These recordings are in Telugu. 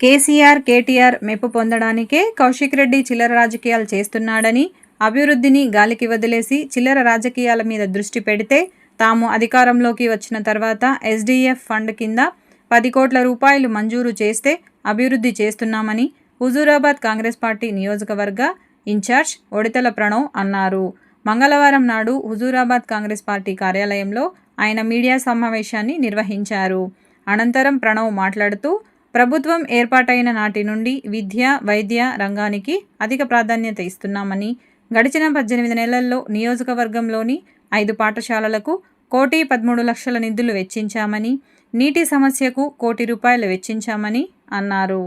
కేసీఆర్ కేటీఆర్ మెప్పు పొందడానికే కౌశిక్ రెడ్డి చిల్లర రాజకీయాలు చేస్తున్నాడని అభివృద్ధిని గాలికి వదిలేసి చిల్లర రాజకీయాల మీద దృష్టి పెడితే తాము అధికారంలోకి వచ్చిన తర్వాత ఎస్డీఎఫ్ ఫండ్ కింద పది కోట్ల రూపాయలు మంజూరు చేస్తే అభివృద్ధి చేస్తున్నామని హుజూరాబాద్ కాంగ్రెస్ పార్టీ నియోజకవర్గ ఇన్ఛార్జ్ ఒడితల ప్రణవ్ అన్నారు. మంగళవారం నాడు హుజూరాబాద్ కాంగ్రెస్ పార్టీ కార్యాలయంలో ఆయన మీడియా సమావేశాన్ని నిర్వహించారు. అనంతరం ప్రణవ్ మాట్లాడుతూ ప్రభుత్వం ఏర్పాటైన నాటి నుండి విద్య వైద్య రంగానికి అధిక ప్రాధాన్యత ఇస్తున్నామని గడిచిన పద్దెనిమిది నెలల్లో నియోజకవర్గంలోని ఐదు పాఠశాలలకు కోటి పదమూడు లక్షల నిధులు వెచ్చించామని నీటి సమస్యకు కోటి రూపాయలు వెచ్చించామని అన్నారు.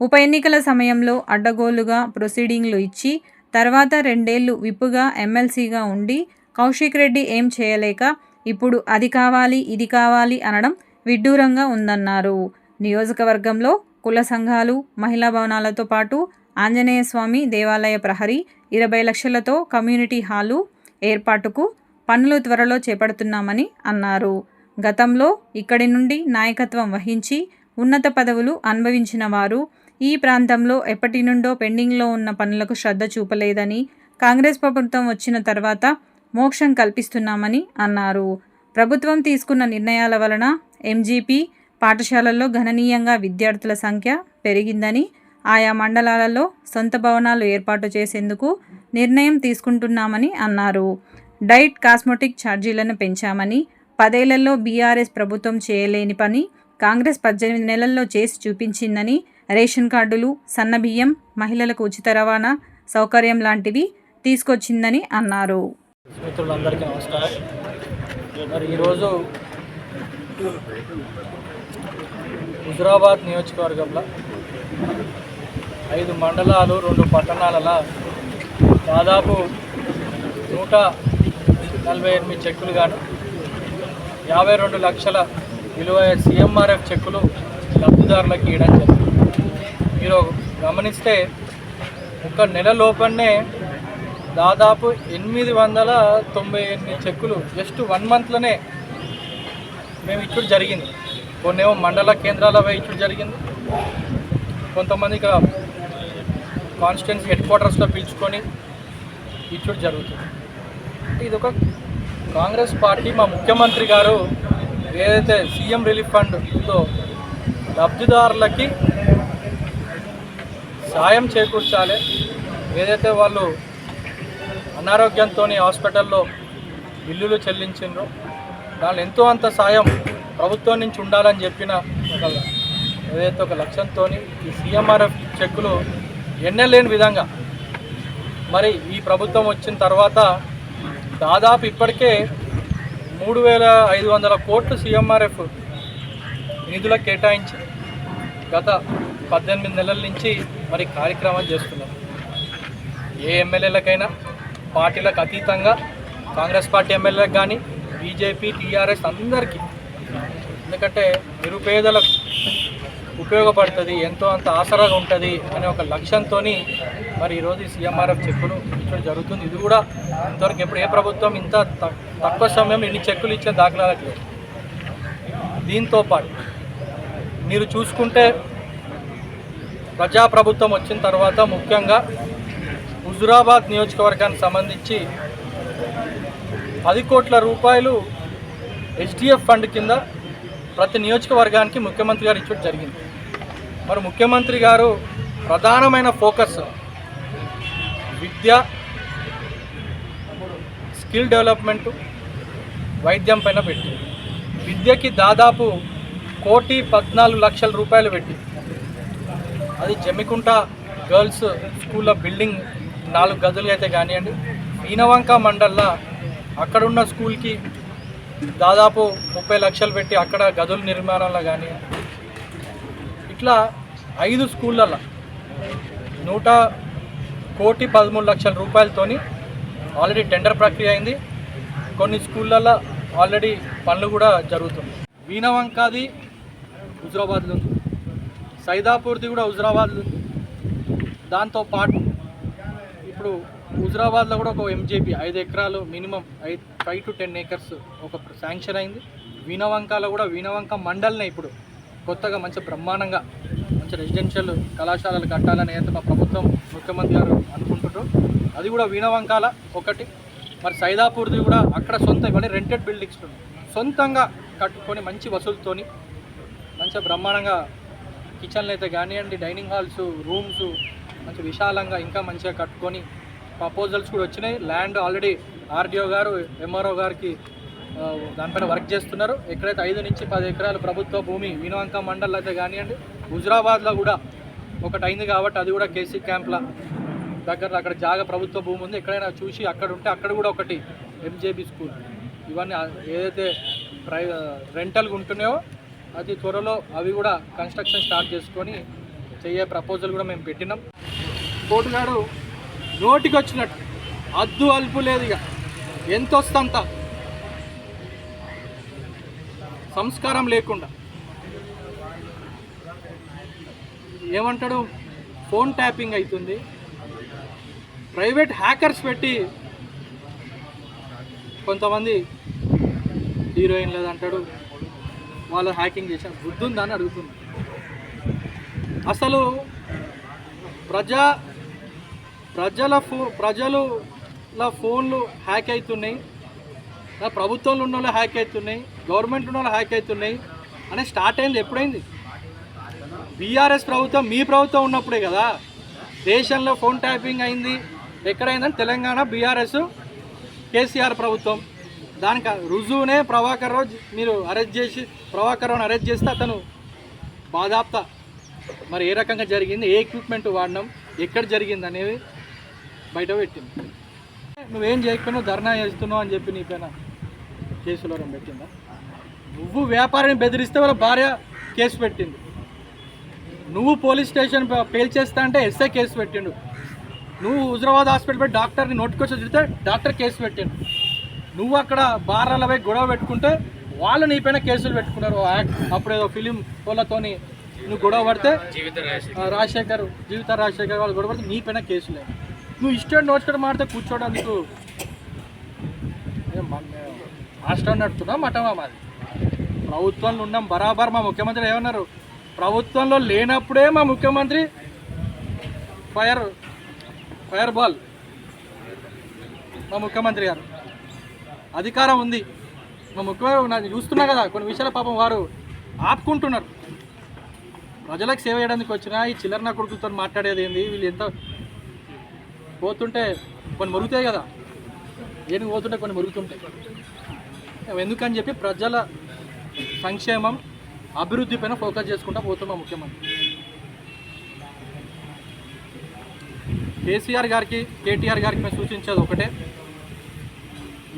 ఉప ఎన్నికల సమయంలో అడ్డగోలుగా ప్రొసీడింగ్లు ఇచ్చి తర్వాత రెండేళ్ళు విప్పుగా ఎమ్మెల్సీగా ఉండి కౌశిక్ రెడ్డి ఏం చేయలేక ఇప్పుడు అది కావాలి ఇది కావాలి అనడం విడ్డూరంగా ఉందన్నారు. నియోజకవర్గంలో కుల సంఘాలు మహిళా భవనాలతో పాటు ఆంజనేయ స్వామి దేవాలయ ప్రహరీ ఇరవై లక్షలతో కమ్యూనిటీ హాలు ఏర్పాటుకు పనులు త్వరలో చేపడుతున్నామని అన్నారు. గతంలో ఇక్కడి నుండి నాయకత్వం వహించి ఉన్నత పదవులు అనుభవించిన వారు ఈ ప్రాంతంలో ఎప్పటి నుండో పెండింగ్లో ఉన్న పనులకు శ్రద్ధ చూపలేదని కాంగ్రెస్ ప్రభుత్వం వచ్చిన తర్వాత మోక్షం కల్పిస్తున్నామని అన్నారు. ప్రభుత్వం తీసుకున్న నిర్ణయాల వలన ఎంజీపీ పాఠశాలల్లో గణనీయంగా విద్యార్థుల సంఖ్య పెరిగిందని ఆయా మండలాలలో సొంత భవనాలు ఏర్పాటు చేసేందుకు నిర్ణయం తీసుకుంటున్నామని అన్నారు. డైట్ కాస్మెటిక్ ఛార్జీలను పెంచామని పదేళ్ళలో బీఆర్ఎస్ ప్రభుత్వం చేయలేని పని కాంగ్రెస్ పద్దెనిమిది నెలల్లో చేసి చూపించిందని రేషన్ కార్డులు సన్నబియ్యం మహిళలకు ఉచిత రవాణా సౌకర్యం లాంటివి తీసుకొచ్చిందని అన్నారు. మిత్రులందరికీ నమస్కారం. మరి ఈరోజు హుజురాబాద్ నియోజకవర్గంలో ఐదు మండలాలు రెండు పట్టణాలలో దాదాపు నూట నలభై ఎనిమిది చెక్కులు గాను యాభై రెండు లక్షల విలువ సిఎంఆర్ఎఫ్ చెక్కులు లబ్ధిదారులకు ఇవ్వడం జరిగింది. మీరు గమనిస్తే ఒక నెల లోపలనే దాదాపు ఎనిమిది వందల తొంభై ఎనిమిది చెక్కులు జస్ట్ వన్ మంత్లోనే మేము ఇప్పుడు జరిగింది. కొన్నేమో మండల కేంద్రాల వేయించడం జరిగింది. కొంతమంది ఇక్కడ కాన్స్టిట్యున్సీ హెడ్ క్వార్టర్స్లో పిలుచుకొని ఇచ్చుడు జరుగుతుంది. ఇది ఒక కాంగ్రెస్ పార్టీ మా ముఖ్యమంత్రి గారు ఏదైతే సీఎం రిలీఫ్ ఫండ్ ఉందో లబ్ధిదారులకి సాయం చేకూర్చాలి. ఏదైతే వాళ్ళు అనారోగ్యంతో హాస్పిటల్లో బిల్లులు చెల్లించిండ్రో దానిలో ఎంతో అంత సాయం ప్రభుత్వం నుంచి ఉండాలని చెప్పిన ఒక ఏదైతే ఒక లక్ష్యంతో ఈ సీఎంఆర్ఎఫ్ చెక్కులు ఎన్నలేని విధంగా మరి ఈ ప్రభుత్వం వచ్చిన తర్వాత దాదాపు ఇప్పటికే మూడు వేల ఐదు వందల కోట్లు సీఎంఆర్ఎఫ్ నిధుల కేటాయించి గత పద్దెనిమిది నెలల నుంచి మరి కార్యక్రమాలు చేస్తున్నారు. ఏ ఎమ్మెల్యేలకైనా పార్టీలకు అతీతంగా కాంగ్రెస్ పార్టీ ఎమ్మెల్యేలకు కానీ బీజేపీ టీఆర్ఎస్ అందరికీ ఎందుకంటే నిరుపేదలకు ఉపయోగపడుతుంది ఎంతో అంత ఆసరాగా ఉంటుంది అనే ఒక లక్ష్యంతో మరి ఈరోజు సీఎంఆర్ఎఫ్ చెక్కులు ఇచ్చడం జరుగుతుంది. ఇది కూడా ఇంతవరకు ఎప్పుడు ఏ ప్రభుత్వం ఇంత త- తక్కువ సమయంలో ఇన్ని చెక్కులు ఇచ్చే దాఖలాలకు లేవు దీంతో పాటు మీరు చూసుకుంటే ప్రజాప్రభుత్వం వచ్చిన తర్వాత ముఖ్యంగా హుజురాబాద్ నియోజకవర్గానికి సంబంధించి పది కోట్ల రూపాయలు హెచ్డిఎఫ్ ఫండ్ కింద ప్రతి నియోజకవర్గానికి ముఖ్యమంత్రి గారు ఇచ్చడం జరిగింది. మరి ముఖ్యమంత్రి గారు ప్రధానమైన ఫోకస్ విద్య స్కిల్ డెవలప్మెంట్ వైద్యం పైన పెట్టి విద్యకి దాదాపు కోటి పద్నాలుగు లక్షల రూపాయలు పెట్టి అది జమ్మికుంట గర్ల్స్ స్కూల్లో బిల్డింగ్ నాలుగు గదులు అయితే కానివ్వండి ఈనవంక మండల్లో అక్కడున్న స్కూల్కి దాదాపు ముప్పై లక్షలు పెట్టి అక్కడ గదుల నిర్మాణంలో కానీ ఇట్లా ఐదు స్కూళ్ళల్లో నూట కోటి పదమూడు లక్షల రూపాయలతోని ఆల్రెడీ టెండర్ ప్రక్రియ అయింది. కొన్ని స్కూళ్ళల్లో ఆల్రెడీ పనులు కూడా జరుగుతుంది వీణవంకాది హుజరాబాద్లో ఉంది. సైదాపూర్ది కూడా హుజరాబాద్లో ఉంది. దాంతో పాటు ఇప్పుడు హుజరాబాద్లో కూడా ఒక ఎంజేపీ ఐదు ఎకరాలు మినిమం ఐదు ఫైవ్ టు టెన్ ఏకర్స్ ఒక శాంక్షన్ అయింది. వీణవంకలో కూడా వీణవంక మండలినే ఇప్పుడు కొత్తగా మంచి బ్రహ్మాండంగా మంచి రెసిడెన్షియల్ కళాశాలలు కట్టాలని అయితే మా ప్రభుత్వం ముఖ్యమంత్రి గారు అనుకుంటున్నారు. అది కూడా వీణవంకాల ఒకటి. మరి సైదాపూర్ది కూడా అక్కడ సొంత ఇవన్నీ రెంటెడ్ బిల్డింగ్స్ సొంతంగా కట్టుకొని మంచి వసూలుతోని మంచిగా బ్రహ్మాండంగా కిచెన్లు అయితే కానివ్వండి డైనింగ్ హాల్స్ రూమ్స్ మంచి విశాలంగా ఇంకా మంచిగా కట్టుకొని ప్రపోజల్స్ కూడా వచ్చినాయి. ల్యాండ్ ఆల్రెడీ ఆర్డీఓ గారు ఎంఆర్ఓ గారికి దానిపైన వర్క్ చేస్తున్నారు. ఎక్కడైతే ఐదు నుంచి పది ఎకరాలు ప్రభుత్వ భూమి వినవంక మండల్ అయితే కానివ్వండి హుజరాబాద్లో కూడా ఒకటి అయింది కాబట్టి అది కూడా కేసీ క్యాంప్ల దగ్గర అక్కడ జాగా ప్రభుత్వ భూమి ఉంది. ఎక్కడైనా చూసి అక్కడ ఉంటే అక్కడ కూడా ఒకటి ఎంజేబీ స్కూల్. ఇవన్నీ ఏదైతే ప్రై రెంటల్గా ఉంటున్నాయో అతి త్వరలో అవి కూడా కన్స్ట్రక్షన్ స్టార్ట్ చేసుకొని చెయ్యే ప్రపోజల్ కూడా మేము పెట్టినాం. కోటుగాడు నోటికి వచ్చినట్టు అద్దు అల్పు లేదు ఇక. ఎంత వస్తంత సంస్కారం లేకుండా. ఏమంటాడు? ఫోన్ ట్యాపింగ్ అవుతుంది ప్రైవేట్ హ్యాకర్స్ పెట్టి కొంతమంది హీరోయిన్ లేదంటాడు వాళ్ళు హ్యాకింగ్ చేశారు. బుద్ధి ఉందా అని అడుగుతుంది అసలు ప్రజా ప్రజల ఫో ప్రజల ఫోన్లు హ్యాక్ అవుతున్నాయి ప్రభుత్వంలో ఉన్న వాళ్ళు హ్యాక్ అవుతున్నాయి గవర్నమెంట్ ఉన్న వాళ్ళు హ్యాక్ అవుతున్నాయి అనే స్టార్ట్ అయింది. ఎప్పుడైంది? బీఆర్ఎస్ ప్రభుత్వం మీ ప్రభుత్వం ఉన్నప్పుడే కదా. దేశంలో ఫోన్ ట్యాపింగ్ అయింది. ఎక్కడైందని? తెలంగాణ బీఆర్ఎస్ కేసీఆర్ ప్రభుత్వం. దానికి రుజువునే ప్రభాకర్ రావు మీరు అరెస్ట్ చేసి ప్రభాకర్ రావుని అరెస్ట్ చేస్తే అతను బాధాప్త. మరి ఏ రకంగా జరిగింది? ఏ ఎక్విప్మెంట్ వాడడం? ఎక్కడ జరిగింది అనేది బయట పెట్టింది. నువ్వేం చేయకపోయినా ధర్నా చేస్తున్నావు అని చెప్పి నీ పైన కేసులో రెండు పెట్టిందా? నువ్వు వ్యాపారిని బెదిరిస్తే వాళ్ళ భార్య కేసు పెట్టింది. నువ్వు పోలీస్ స్టేషన్ పేల్చేస్తా అంటే ఎస్ఐ కేసు పెట్టిండు. నువ్వు హుజరాబాద్ హాస్పిటల్ పోయి డాక్టర్ని నోటికొచ్చి చూస్తే డాక్టర్ కేసు పెట్టిండు. నువ్వు అక్కడ బార్ల పోయి గొడవ పెట్టుకుంటే వాళ్ళు నీ పైన కేసులు పెట్టుకున్నారు. ఓ యాక్ట్ అప్పుడు ఏదో ఫిలిం వాళ్ళతోని నువ్వు గొడవ పడితే రాజశేఖర్ జీవిత రాజశేఖర్ వాళ్ళు గొడవ పడితే నీ పైన కేసులే నువ్వు ఇష్టం నోచుకొని మాడితే కూర్చోడానికి రాష్ట్రం నడుతున్నా మఠమా మాది ప్రభుత్వంలో ఉన్నాం బరాబర్ మా ముఖ్యమంత్రి ఏమన్నారు? ప్రభుత్వంలో లేనప్పుడే మా ముఖ్యమంత్రి ఫైర్ ఫైర్ బాల్. మా ముఖ్యమంత్రి గారు. అధికారం ఉంది. మా ముఖ్యమంత్రి నాకు చూస్తున్నా కదా కొన్ని విషయాల పాపం వారు ఆపుకుంటున్నారు. ప్రజలకు సేవ చేయడానికి వచ్చిన ఈ చిల్లర నా కొడుకులతో మాట్లాడేది ఏంది? వీళ్ళు ఎంత పోతుంటే కొన్ని మురుగుతాయి కదా. ఏనుగు పోతుంటే కొన్ని మురుగుతుంటాయి. ఎందుకని చెప్పి ప్రజల సంక్షేమం అభివృద్ధి పైన ఫోకస్ చేసుకుంటా పోతున్నాం ముఖ్యమంత్రి. కేసీఆర్ గారికి కేటీఆర్ గారికి మేము సూచించేది ఒకటే.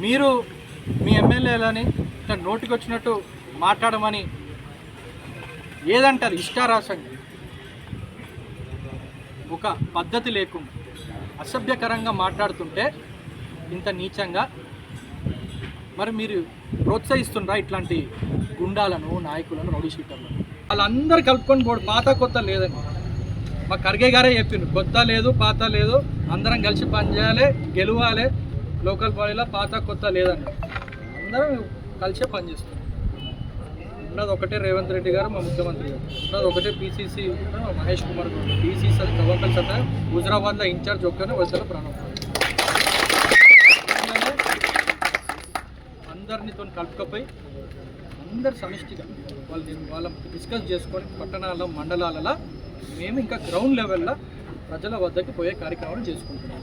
మీరు మీ ఎమ్మెల్యేలని నోటికి వచ్చినట్టు మాట్లాడమని ఏదంటారు ఇష్టారాసంగా ఒక పద్ధతి లేకుండా. అసభ్యకరంగా మాట్లాడుతుంటే ఇంత నీచంగా? మరి మీరు ప్రోత్సహిస్తుండ్రా ఇట్లాంటి గుండాలను నాయకులను రౌడీ షీటర్లను? వాళ్ళందరూ కలుపుకొని పోడు పాత కొత్త లేదని. మా ఖర్గే గారే చెప్పిండు కొత్త లేదు పాత లేదు అందరం కలిసి పనిచేయాలి గెలవాలి లోకల్ బాడీలో పాత కొత్త లేదండి అందరం కలిసే పనిచేస్తాం ఉన్నది ఒకటే రేవంత్ రెడ్డి గారు మా ముఖ్యమంత్రి గారు. ఉన్నది ఒకటే పీసీసీ మహేష్ కుమార్ గారు. పీసీసీ అది కవకల్ సత్తా హుజరాబాద్లో ఇన్ఛార్జ్ ఒక్కనే వచ్చారు ప్రాణం అందరినితో కలుపుకపోయి అందరు సమిష్టిగా వాళ్ళు వాళ్ళ డిస్కస్ చేసుకొని పట్టణాల మండలాలలో మేము ఇంకా గ్రౌండ్ లెవెల్లో ప్రజల వద్దకి పోయే కార్యక్రమాలు చేసుకుంటున్నాం.